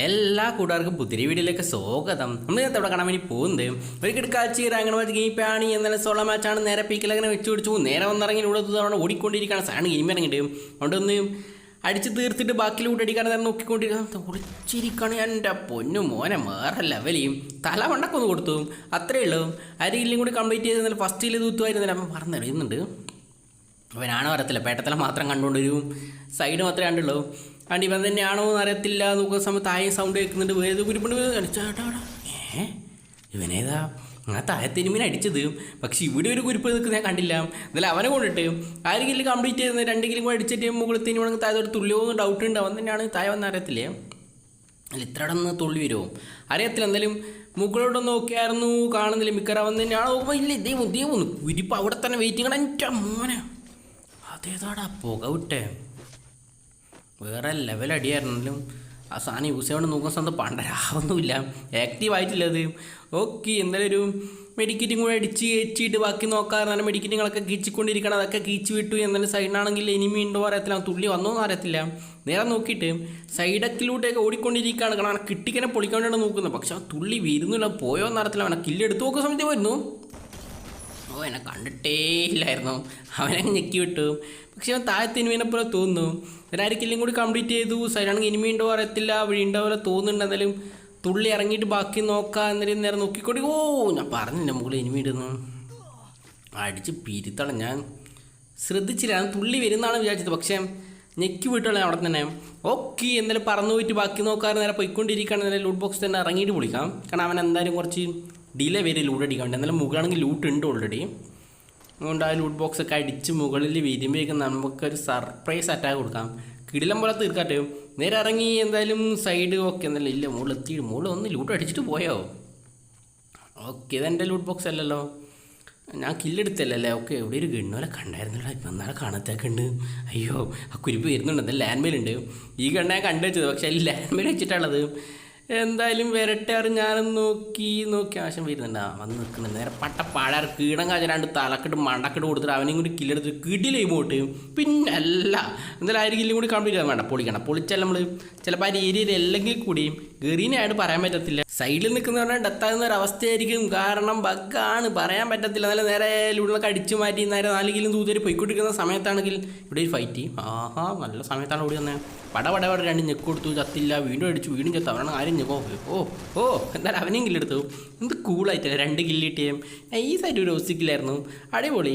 എല്ലാ കൂട്ടുകാർക്കും പുതിരി വീഡിയോയിലേക്ക് സ്വാഗതം. നമ്മൾ ഇന്നത്തെ ഇവിടെ കാണാൻ വേണ്ടി പോകുന്നത് ഒരു കിടക്കാച്ചി റാങ്കണ മാച്ച് ഗെയിപ്പാണ് എന്നാലും സോള മാച്ചാണ് നേരെ പീക്കിലങ്ങനെ വെച്ച് പിടിച്ചു. നേരെ വന്നിറങ്ങി ഇവിടെ തവണ ഓടിക്കൊണ്ടിരിക്കുകയാണ്. സാധനം ഗെയിം ഇറങ്ങിയിട്ട്. അതുകൊണ്ട് ഒന്ന് അടിച്ച് തീർത്തിട്ട് ബാക്കി ലൂട്ട് അടിക്കാൻ നേരം നോക്കിക്കൊണ്ടിരിക്കുക. ഒളിച്ചിരിക്കുകയാണ് എന്റെ പൊന്നു മോനെ വേറെ ലെവലിയും തല മണ്ടക്കൊന്ന് കൊടുത്തു. അത്രയേ ഉള്ളൂ. അരികിലും കൂടി കംപ്ലീറ്റ് ചെയ്ത് ഫസ്റ്റിൽ തൂത്തുമായിരുന്നില്ല അപ്പം പറഞ്ഞറിയുന്നുണ്ട് അവനാണോ വരത്തില്ല. പേട്ടത്തല മാത്രം കണ്ടുകൊണ്ടൊരു സൈഡ് മാത്രമേ കണ്ടുള്ളൂ. അതുകൊണ്ട് ഇവൻ തന്നെയാണോ എന്ന് അറിയത്തില്ല നോക്കുന്ന സമയത്ത് താഴെ സൗണ്ട് കേൾക്കുന്നുണ്ട്. വേറെ കുരുപ്പുണ്ട്. ചേട്ടാ ഏ? ഇവനേതാ? ആ താഴത്തിനുമിനെ അടിച്ചത്. പക്ഷേ ഇവിടെ ഒരു കുരിപ്പ് നിൽക്കുന്ന ഞാൻ കണ്ടില്ല. എന്നാലും അവനെ കൊണ്ടിട്ട് ആരെങ്കിലും കംപ്ലീറ്റ് ചെയ്യുന്നത് രണ്ടെങ്കിലും കൂടെ അടിച്ചിട്ട് മുകളിൽ തിരുവണെങ്കിൽ താഴെ ഒരു തുള്ളിയോന്ന് ഡൗട്ട് ഉണ്ട്. അവൻ തന്നെയാണ് താഴെ വന്ന് അറിയത്തില്ലേ? അല്ല ഇത്ര നിന്ന് തുള്ളി വരുമോ അറിയത്തില്ല. എന്തായാലും മുകളിലോട്ട് നോക്കിയായിരുന്നു. കാണുന്നില്ല. മിക്കറ അവൻ തന്നെയാണ്. നോക്കുമ്പോൾ ഇല്ല ഇതേ ഒന്ന് കുരിപ്പ് അവിടെ തന്നെ വെയിറ്റിംഗ് എന്റെ മോനെ. അതേതാടാ പുക വിട്ടേ? വേറെ ലെവൽ അടിയായിരുന്നാലും ആ സാധനം യൂസ് ചെയ്യാണ്ട് നോക്കുന്ന സ്ഥലത്ത് പണ്ടരാവൊന്നുമില്ല. ആക്റ്റീവ് ആയിട്ടില്ല അത്. ഓക്കെ എന്തായാലും ഒരു മെഡിക്കറ്റും കൂടെ അടിച്ച് കയറ്റിയിട്ട് ബാക്കി നോക്കാറുണ്ട് മെഡിക്കറ്റുകളൊക്കെ കീച്ചിക്കൊണ്ടിരിക്കണം. അതൊക്കെ കീച്ച് വിട്ടു. എന്നാലും സൈഡിനാണെങ്കിൽ എനിമി ഉണ്ടോ അറിയത്തില്ല. തുള്ളി വന്നോ എന്ന് അറിയത്തില്ല. നേരെ നോക്കിയിട്ട് സൈഡക്കിലൂടെയൊക്കെ ഓടിക്കൊണ്ടിരിക്കുകയാണ്. കാരണം കിട്ടിക്കനെ പൊളിക്കാണ്ടാണ് നോക്കുന്നത്. പക്ഷെ ആ തുള്ളി വരുന്നില്ല പോയോ എന്ന് അറിയത്തില്ല. അവനെ കില്ലെടുത്ത് നോക്കുന്ന സമയത്ത് വരുന്നു ഓ എന്നെ കണ്ടിട്ടേ ഇല്ലായിരുന്നു. അവനെ ഞെക്കി വിട്ടു. പക്ഷെ അവൻ താഴത്തെ ഇനിമീനെ പോലെ തോന്നുന്നു. ഒരായിരിക്കെല്ലാം കൂടി കംപ്ലീറ്റ് ചെയ്തു. സൈഡാണെങ്കിൽ ഇനിമി ഉണ്ടോ അറിയത്തില്ല. വഴി ഉണ്ടോ പോലെ തോന്നുന്നുണ്ട്. എന്നാലും തുള്ളി ഇറങ്ങിയിട്ട് ബാക്കി നോക്കാം എന്നൊരു നേരം നോക്കിക്കോടി. ഓ ഞാൻ പറഞ്ഞില്ല മുകളിൽ ഇനിമി ഇടുന്നു. അടിച്ച് പിരിത്തളം. ഞാൻ ശ്രദ്ധിച്ചില്ല. ഞാൻ തുള്ളി വരുന്നതാണ് വിചാരിച്ചത്. പക്ഷേ ഞെക്കി വിട്ടുള്ള അവിടെ തന്നെ. ഓക്കെ എന്തായാലും പറന്നു പോയിട്ട് ബാക്കി നോക്കാറ് നേരെ പോയിക്കൊണ്ടിരിക്കുകയാണ്. ലൂട്ട് ബോക്സ് തന്നെ ഇറങ്ങിയിട്ട് വിളിക്കാം. കാരണം അവൻ എന്തായാലും കുറച്ച് ഡിലേ വരെ ലൂട്ട് അടിക്കാൻ വേണ്ടി എന്നാലും മുകളാണെങ്കിൽ ലൂട്ട് ഉണ്ട് ഓൾറെഡി അതുകൊണ്ട് ആ ലൂട്ട് ബോക്സ് ഒക്കെ അടിച്ച് മുകളിൽ വരുമ്പോഴേക്കും നമുക്കൊരു സർപ്രൈസ് അറ്റാക്ക് കൊടുക്കാം. കിടിലം പോലെ തീർക്കാട്ടെ. നേരെ ഇറങ്ങി എന്തായാലും സൈഡ് ഓക്കെ എന്നല്ല ഇല്ല മുകളിൽ എത്തി. മുകളിൽ ഒന്ന് ലൂട്ട് അടിച്ചിട്ട് പോയോ? ഓക്കെ ഇതെന്റെ ലൂട്ട് ബോക്സ് അല്ലല്ലോ. ഞാൻ കില്ലെടുത്തല്ലേ ഓക്കെ എവിടെ ഒരു ഗണ്ണോലെ കണ്ടായിരുന്നല്ലോ. ഇപ്പം എന്നാളെ കാണത്തേക്കുണ്ട് അയ്യോ ആ കുരിപ്പ് വരുന്നുണ്ട്. എന്തായാലും ലാൻഡ് മേലുണ്ട് ഈ ഗണ്ണ ഞാൻ കണ്ടു വെച്ചത് പക്ഷേ ലാൻഡ് മേൽ വെച്ചിട്ടുള്ളത് എന്തായാലും വരട്ടെ അറിഞ്ഞ് ഞാനും നോക്കി നോക്കി. ആവശ്യം വരുന്നുണ്ട് ആ വന്ന് നിൽക്കുന്നുണ്ട്. നേരെ പട്ട പഴ കീടം കാച്ച രണ്ട് തലക്കിട്ട് മണ്ടക്കിട്ട് കൊടുത്തിട്ട് അവനെയും കൂടി കില്ലെടുത്ത് കിടിലേ പോട്ട് പിന്നെ അല്ല എന്തായാലും ആ ഒരു കില്ലും കൂടി കംപ്ലീറ്റ് ചെയ്യാൻ വേണ്ട പൊളിക്കണം. പൊളിച്ചാൽ നമ്മൾ ചിലപ്പോൾ ആ ഏരിയയിൽ അല്ലെങ്കിൽ കൂടിയും ഗറീനായിട്ട് പറയാൻ പറ്റത്തില്ല. സൈഡിൽ നിൽക്കുന്നവരുടെ ഡെത്താകുന്ന ഒരു അവസ്ഥയായിരിക്കും. കാരണം ബഗ്ഗാണ് പറയാൻ പറ്റത്തില്ല. നല്ല നേരെ ലൂണിലൊക്കെ അടിച്ചു മാറ്റി നേരെ നാല് കിലും തൂതേരി പൊയ്ക്കൊണ്ടിരിക്കുന്ന സമയത്താണെങ്കിൽ ഇവിടെ ഒരു ഫൈറ്റ് ആഹാ നല്ല സമയത്താണ് ഓടി വന്നത് പട രണ്ട് ഞെക്ക് കൊടുത്തു. ചത്തില്ല. വീണ്ടും അടിച്ചു. വീണ്ടും ചത്തു. അവരാണ് ആരും ഞെക്കോ ഓ ഓ എന്നാൽ അവനെയും കില്ലെടുത്തു എന്ത് കൂളായിട്ട് രണ്ട് കില്ലിട്ടിയും നൈസായിട്ട് ഒരു ഒസിക്കില്ലായിരുന്നു അടിപൊളി.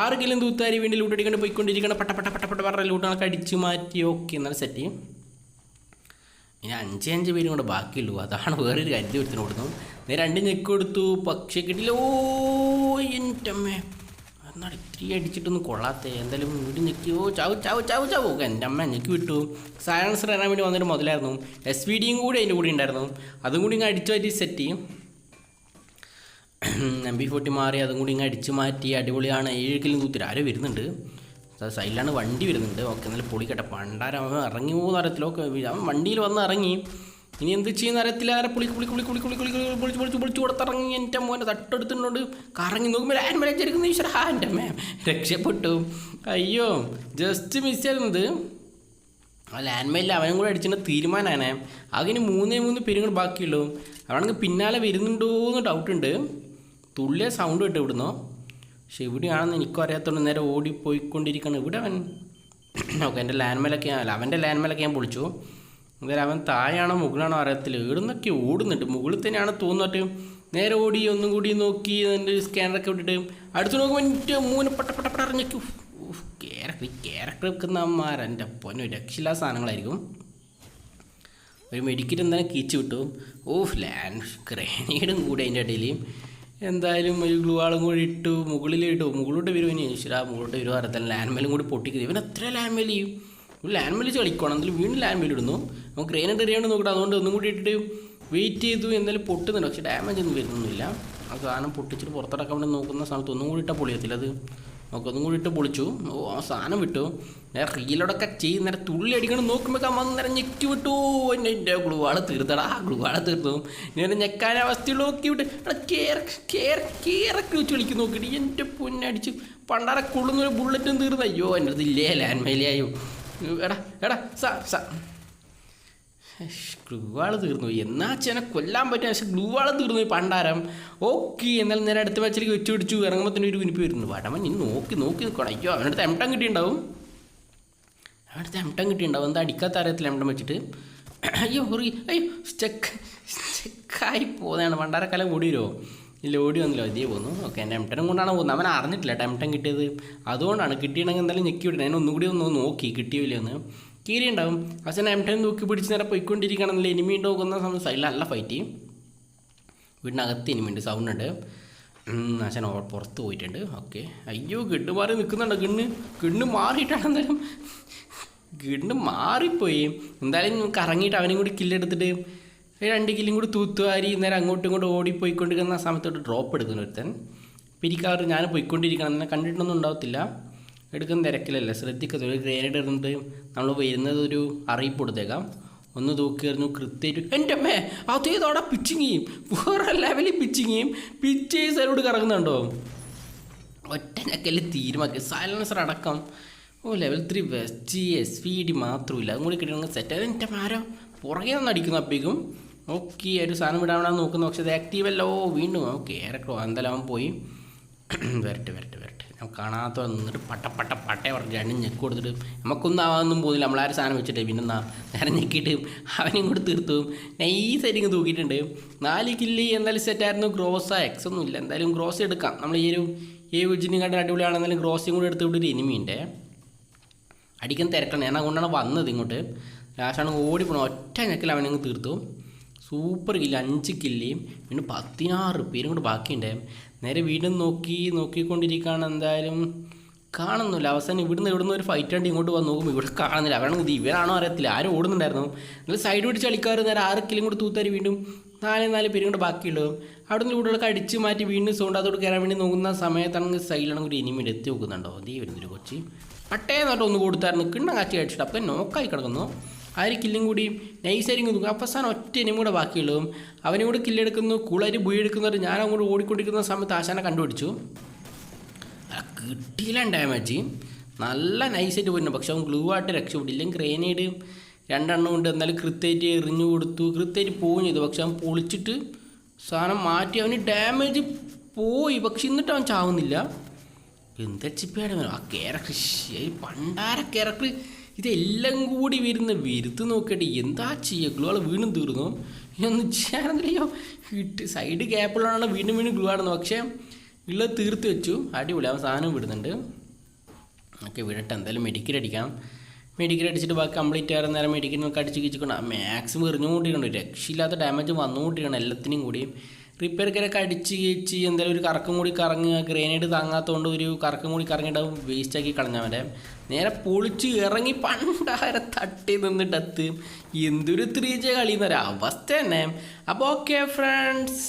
ആറ് കില്ലും തൂത്താരി വീണ്ടും ലൂട്ടടിക്കൊണ്ട് പോയിക്കൊണ്ടിരിക്കണം പട്ട പട്ട പട്ട പട്ട പറഞ്ഞ ലൂട്ടുകളൊക്കെ അടിച്ചു മാറ്റി. ഓക്കെ എന്നാൽ സെറ്റ് ചെയ്യും ഇനി അഞ്ച് അഞ്ച് പേരും കൂടെ ബാക്കിയുള്ളൂ. അതാണ് വേറൊരു കരുതി ഒരുത്തിന് കൊടുത്തു രണ്ട് ഞെക്ക് കൊടുത്തു. പക്ഷേ കിട്ടില്ല ഓ എന്റെ അമ്മേ. എന്നാൽ ഇത്തിരി അടിച്ചിട്ടൊന്നും കൊള്ളാത്തേ. എന്തായാലും വീട് ഞെക്കി ഓ ചാവ് ചാവ് ചാവ് ചാവോ. എന്റെ അമ്മ ഞെക്കി വിട്ടു. സയൻസ് തരാൻ വേണ്ടി വന്നൊരു മുതലായിരുന്നു. എസ് വി ഡിയും കൂടി അതിന്റെ കൂടെ ഉണ്ടായിരുന്നു. അതും കൂടി ഇങ്ങനെ അടിച്ചു മാറ്റി സെറ്റ് ചെയ്യും. എം ബി ഫോർട്ടി മാറി അതും കൂടി ഇങ്ങനെ അടിച്ചു മാറ്റി. അടിപൊളിയാണ്. ഏഴ് കിലും തൂത്തിരി ആരോ വരുന്നുണ്ട്. സൈഡിലാണ് വണ്ടി വരുന്നുണ്ട്. ഓക്കെ എന്നാലും പൊളിക്കട്ടെ. പണ്ടാരം അവൻ ഇറങ്ങി പോകുന്ന അറിയത്തില്ല ഓക്കെ അവൻ വണ്ടിയിൽ വന്ന് ഇറങ്ങി. ഇനി എന്ത് ചെയ്യുന്ന അറിയത്തില്ല പുളി പുളി പുളി പുളി പുളി പുളി പുളി പൊളിച്ച് പൊളിച്ച് പൊളിച്ച് കൊടുത്തിറങ്ങി എന്റെ മോനെ തട്ടെടുത്തിട്ടുണ്ട് കറങ്ങി നോക്കുമ്പോൾ ലാൻഡ് മേടിച്ചിരിക്കുന്ന ഈശ്വര ഹാ എന്റെ മാം രക്ഷപ്പെട്ടു അയ്യോ ജസ്റ്റ് മിസ് ചെയ്യുന്നത് ആ ലാൻഡ് മെയിലിൽ അവനും കൂടെ അടിച്ചിട്ട് തീരുമാനമാണ് അതിന് മൂന്നേ മൂന്ന് പേരും കൂടെ ബാക്കിയുള്ളൂ അവനാണെങ്കിൽ പിന്നാലെ വരുന്നുണ്ടോ എന്ന് ഡൗട്ടുണ്ട് തുള്ളിയ സൗണ്ട് കിട്ടും ഇവിടുന്നോ പക്ഷെ ഇവിടെയാണെന്ന് എനിക്കും അറിയാത്തതുകൊണ്ട് നേരെ ഓടിപ്പോയിക്കൊണ്ടിരിക്കണം ഇവിടെ അവൻ ഓക്കെ എന്റെ ലാൻഡ് മേലൊക്കെ അവന്റെ ലാൻഡ് മേലൊക്കെ ഞാൻ പൊളിച്ചു എന്തായാലും അവൻ താഴെയാണോ മുകളാണോ അറിയത്തില്ല. ഇവിടുന്നൊക്കെ ഓടുന്നുണ്ട്. മുകളിൽ തന്നെയാണ് തോന്നിട്ട് നേരെ ഓടി ഒന്നും കൂടി നോക്കി എന്റെ സ്കാനറൊക്കെ വിട്ടിട്ട് അടുത്ത് നോക്കുമ്പോൾ മൂന്ന് പട്ട പട്ട പട്ട അറിഞ്ഞു ക്യാരക്ടർ ക്യാരക്ടർ വെക്കുന്ന അമ്മമാർ എന്റെ പൊന്നു രക്ഷയില്ലാ സാധനങ്ങളായിരിക്കും. ഒരു മെഡിക്കറ്റ് എന്തായാലും കീച്ച് വിട്ടു. ഓഫ് ലാൻഡ് ഗ്രനേഡും കൂടി അതിന്റെ ഇടയിൽ. എന്തായാലും ഒരു ഗ്ലൂവാളും കൂടി ഇട്ടു. മുകളിലിട്ടു മുകളിലോട്ട് വരുമോ ഇനി? ആ മുകളിലോട്ട് വരുമോ അറിയത്തില്ല. ലാൻഡ്മേലും കൂടി പൊട്ടിക്കുന്നത് ഇവൻ എത്ര ലാൻഡ് ചെയ്യും ഒരു ലാൻഡ്മേൽ കളിക്കണം എന്തായാലും വീണ്ടും ലാൻഡ്മേൽ ഇടുന്നു. നമുക്ക് ഗ്രേനഡ് എറിയാണ്ട് നോക്കട്ടെ. അതുകൊണ്ട് ഒന്നും കൂടി ഇട്ടിട്ട് വെയിറ്റ് ചെയ്തു എന്തായാലും പൊട്ടുന്നുണ്ട്. പക്ഷേ ഡാമേജ് ഒന്നും വരുന്നൊന്നുമില്ല. ആ സാധനം പൊട്ടിച്ചിട്ട് പുറത്തിറക്കാൻ വേണ്ടി നോക്കുന്ന സമയത്ത് ഒന്നും കൂടി ഇട്ടാൽ പൊളിയത്തില്ല. അത് നമുക്ക് ഒന്നും കൂടി ഇട്ട് പൊളിച്ചു. ഓ ആ സാധനം വിട്ടു. നേരെ റീലോടൊക്കെ ചെയ്ത് നേരെ തുള്ളി അടിക്കണം നോക്കുമ്പോൾ വന്ന് നേരെ ഞെക്കി വിട്ടു. എന്റെ എന്റെ ഗ്ലുവാളെ തീർത്തടാ. ഗ്ലുവാളെ തീർത്തു ഞാൻ ഞെക്കാൻ അവസ്ഥയുള്ള നോക്കി വിട്ട് അവിടെ കേർ കേർ കേറൊക്കെ വെച്ച് വിളിക്കും നോക്കിയിട്ട്. എന്റെ പൊന്നടിച്ച് പണ്ടാറ കൊള്ളുന്ന ഒരു ബുള്ളറ്റും തീർന്നു. അയ്യോ എന്റെ അടുത്ത് ഇല്ലേ? ലാൻഡ് മേലെയായോ എടാ എടാ സ സ. ഗ്ലൂ വാൾ തീർന്നു. എന്നാ അച്ഛനെ കൊല്ലാൻ പറ്റും പക്ഷെ ഗ്ലൂ വാൾ തീർന്നു പണ്ടാരം. ഓക്കെ എന്നാൽ നേരെ അടുത്ത മാച്ചിലേക്ക് വെച്ച് പിടിച്ചു. ഇറങ്ങുമ്പോൾ തന്നെ ഒരു കുനിപ്പ് വരുന്നു. വടമൻ ഇനി നോക്കി നോക്കി നിൽക്കണം. അയ്യോ അവനടുത്ത് എംടം കിട്ടിയിട്ടുണ്ടാവും. അവനടുത്ത് എംടം കിട്ടിയിട്ടുണ്ടാവും. എന്താ അടിക്കാത്ത അറിയത്തില്ല എംടം വെച്ചിട്ട്. അയ്യോ ഹുറി അയ്യോ സ്റ്റക്ക് സ്റ്റക്കായി പോകുന്നതാണ് പണ്ടാരക്കാലം കൂടി വരുമോ ഇല്ല ഓടി വന്നില്ല അതേ പോന്നു ഓക്കെ എന്റെ എംടനും കൊണ്ടാണ് പോകുന്നത്. അവൻ അറിഞ്ഞിട്ടില്ല ടെംട്ടം കിട്ടിയത്. അതുകൊണ്ടാണ് കിട്ടിയിട്ടുണ്ടെങ്കിൽ എന്തായാലും ഞെക്കി വിടണം. ഞാൻ ഒന്നുകൂടി ഒന്ന് നോക്കി കിട്ടിയില്ല ഒന്ന് കീരി ഉണ്ടാവും. പക്ഷേ എംടൻ നോക്കി പിടിച്ച് നേരെ പോയിക്കൊണ്ടിരിക്കുകയാണെന്നില്ല എനിമി നോക്കുന്ന സമയം നല്ല ഫൈറ്റ് ചെയ്യും വീടിനകത്ത് ഉണ്ട് സൗണ്ട് ഉണ്ട്. അച്ഛൻ പുറത്ത് പോയിട്ടുണ്ട്. ഓക്കെ അയ്യോ ഗിഡ് മാറി നിൽക്കുന്നുണ്ട് ഗിണ്ണ്? ഗിണ്ണ് മാറിയിട്ടാണ് എന്തായാലും. ഗിണ്ണ് മാറിപ്പോയി. എന്തായാലും കറങ്ങിയിട്ട് അവനും കൂടി കില്ലെടുത്തിട്ട് രണ്ട് കിലും കൂടി തൂത്തുവാരി നേരെ അങ്ങോട്ടും ഇങ്ങോട്ടും ഓടിപ്പോയിക്കൊണ്ടിരിക്കുന്ന സമയത്തോട്ട് ഡ്രോപ്പ് എടുക്കുന്ന ഒരുത്തൻ. പിരിക്കാറ് ഞാൻ പോയിക്കൊണ്ടിരിക്കണം. എന്നെ കണ്ടിട്ടൊന്നും ഉണ്ടാവത്തില്ല. എടുക്കുന്ന തിരക്കിലല്ല? ശ്രദ്ധിക്കത്തില്ല ഒരു ഗ്രേനേഡ് ഇടുന്നത് നമ്മൾ വരുന്നത് ഒരു അറിയിപ്പ് കൊടുത്തേക്കാം. ഒന്ന് തൂക്കിയായിരുന്നു കൃത്യമായിട്ട് എന്റെ അമ്മേ അതേതോടെ പിച്ചിങ് ചെയ്യും വേറെ ലെവലിൽ പിച്ചിങ് ചെയ്യും പിച്ച് സൈഡോട് കറങ്ങുന്നുണ്ടോ? ഒറ്റ ഞക്കൽ തീരുമാക്കി സൈലൻസർ അടക്കം. ഓ level three vest S V D മാത്രമില്ല. അതും കൂടി കിട്ടണമെങ്കിൽ സെറ്റ് എന്റെ മാരം? പുറകെ നിന്ന് അടിക്കുന്നു അപ്പോഴേക്കും ഓക്കെ ഒരു സാധനം വിടാമെന്നാണ് വേണം നോക്കുന്നു. പക്ഷെ അത് ആക്റ്റീവ് അല്ലോ. വീണ്ടും ഓക്കെ ഏറെക്കോ എന്തായാലും അവൻ പോയി. വരട്ടെ വരട്ടെ വരട്ടെ. നമുക്ക് കാണാത്ത നിന്നിട്ട് പട്ട പട്ട പട്ടയെ പറഞ്ഞു രണ്ടും ഞെക്ക് കൊടുത്തിട്ട് നമുക്കൊന്നും ആവാനൊന്നും പോകുന്നില്ല നമ്മളാരും സാധനം വെച്ചിട്ടേ. പിന്നെ എന്നാ നേരെ ഞെക്കിയിട്ട് അവനെയും കൂടെ തീർത്തു. നൈസായിട്ട് തൂക്കിയിട്ടുണ്ട്. നാല് കില്ലി എന്തായാലും സെറ്റായിരുന്നു ഗ്രോസ് എക്സ് ഒന്നും ഇല്ല. എന്തായാലും ഗ്രോസ് എടുക്കാം. നമ്മൾ ഈ ഒരു ഈ വിജിനും കണ്ട് അടിപൊളിയാണെന്നാലും ഗ്രോസും കൂടെ എടുത്ത് ഇവിടെ ഒരു എനിമിയുണ്ട് അടിക്കാൻ തിരക്കണം. ഞാൻ അതുകൊണ്ടാണ് വന്നത് ഇങ്ങോട്ട്. ലാസ്റ്റാണ് ഓടിപ്പോണം ഒറ്റ ഞെക്കിൽ അവനങ്ങ് തീർത്തു. സൂപ്പർ കില്ല് അഞ്ച് കില്ലിയും പിന്നെ പതിനാറ് പേരും കൂടെ ബാക്കിയുണ്ട്. നേരെ വീണ്ടും നോക്കി നോക്കിക്കൊണ്ടിരിക്കുകയാണ് എന്തായാലും. കാണുന്നില്ല. അവസാനം ഇവിടുന്ന് ഇവിടുന്ന് ഒരു ഫൈറ്റ് ആണ്ട് ഇങ്ങോട്ട് വന്ന് നോക്കുമ്പോൾ ഇവിടെ കാണുന്നില്ല. അവരാണ് ഇത് ഇവരാണോ അറിയത്തില്ല. ആരും ഓടുന്നുണ്ടായിരുന്നു. എന്നാൽ സൈഡ് പിടിച്ച് കളിക്കാറ് നേരെ ആറ് കിലും കൂടെ തൂത്താരി വീണ്ടും നാല് നാല് പേരും കൂടെ ബാക്കിയുള്ളൂ അവിടെ നിന്ന് ഇവിടെ അടിച്ച് മാറ്റി വീണ്ടും സൗണ്ട് അതോട് കയറാൻ വേണ്ടി നോക്കുന്ന സമയത്താണെങ്കിൽ സൈഡിലാണെങ്കിൽ ഒരു ഇനിമീഡ് എത്തി നോക്കുന്നുണ്ടോ? അതേ വരുന്നൊരു കൊച്ചി. പട്ടേന്നായിട്ട് ഒന്ന് കൊടുത്തായിരുന്നു. കിണ്ണ കാച്ചി അടിച്ചിട്ട്. അപ്പം നോക്കായി കിടക്കുന്നു. ആ കൂടി നൈസായിരിക്കും തൂക്കും അവസാനം ഒറ്റ ഇനിയും കൂടെ ബാക്കിയുള്ളതും അവനും കൂടെ കില്ലെടുക്കുന്നു കുളരി ബുയി എടുക്കുന്നവർ ഞാൻ അങ്ങോട്ട് ഓടിക്കൊണ്ടിരിക്കുന്ന സമയത്ത് ആശാനെ കണ്ടുപിടിച്ചു. കിട്ടിയില്ല ഡാമേജ് നല്ല നൈസായിട്ട് പോയിരുന്നു. പക്ഷെ അവൻ ഗ്ലൂ ആയിട്ട് രക്ഷപ്പെട്ടില്ലെങ്കിൽ ഗ്രേനേഡ് രണ്ടെണ്ണം കൊണ്ട് എന്നാലും കൃത്യമായിട്ട് എറിഞ്ഞു കൊടുത്തു. കൃത്യമായിട്ട് പോവുകയും ചെയ്തു. പക്ഷെ അവൻ പൊളിച്ചിട്ട് സാധനം മാറ്റി. അവന് ഡാമേജ് പോയി. പക്ഷെ എന്നിട്ട് അവൻ ചാവുന്നില്ല. എന്താ ചിപ്പിയാണ് ആ ഈ പണ്ടാര ക്യാരക്ടർ ഇതെല്ലാം കൂടി വരുന്ന വിരുത്ത് നോക്കിയിട്ട് എന്താ ചെയ്യുക ഗ്ലൂ ആൾ വീണ്ടും തീർന്നു. ഇനിയൊന്നും ചെയ്യാനെന്നില്ലയോ ഇട്ട് സൈഡ് ഗ്യാപ്പുള്ളതാണ് വീണ്ടും വീണ്ടും ഗ്ലൂ ആടുന്നു പക്ഷേ ഉള്ളത് തീർത്ത് വെച്ചു. അടിപൊളി. അവൻ സാധനം വിടുന്നുണ്ട്. ഓക്കെ വിടട്ടെ. എന്തായാലും മെഡിക്കൽ അടിക്കാം. മെഡിക്കൽ അടിച്ചിട്ട് ബാക്കി കംപ്ലീറ്റ് ആയിരുന്ന നേരം മെഡിക്കൽ നമുക്ക് അടിച്ച് കിച്ചിക്കൊണ്ട് മാക്സിമം എറിഞ്ഞുകൊണ്ടിരിക്കണം രക്ഷയില്ലാത്ത ഡാമേജ് വന്നുകൊണ്ടിരിക്കണം എല്ലാത്തിനും കൂടി റിപ്പയർ കയറൊക്കെ അടിച്ച് കിച്ച് എന്തായാലും ഒരു കറക്കം കൂടി കറങ്ങുക. ഗ്രേനേഡ് താങ്ങാത്തതുകൊണ്ട് ഒരു കറക്കം കൂടി കറങ്ങിയിട്ട് വേസ്റ്റാക്കി കളഞ്ഞവന്റെ. നേരെ പൊളിച്ച് ഇറങ്ങി പണ്ടാരെ തട്ടി നിന്നിട്ടത്ത്. എന്തൊരു ത്രീ ജെ കളി എന്നൊരു അവസ്ഥ തന്നെ അപ്പോൾ ഓക്കെ ഫ്രണ്ട്സ്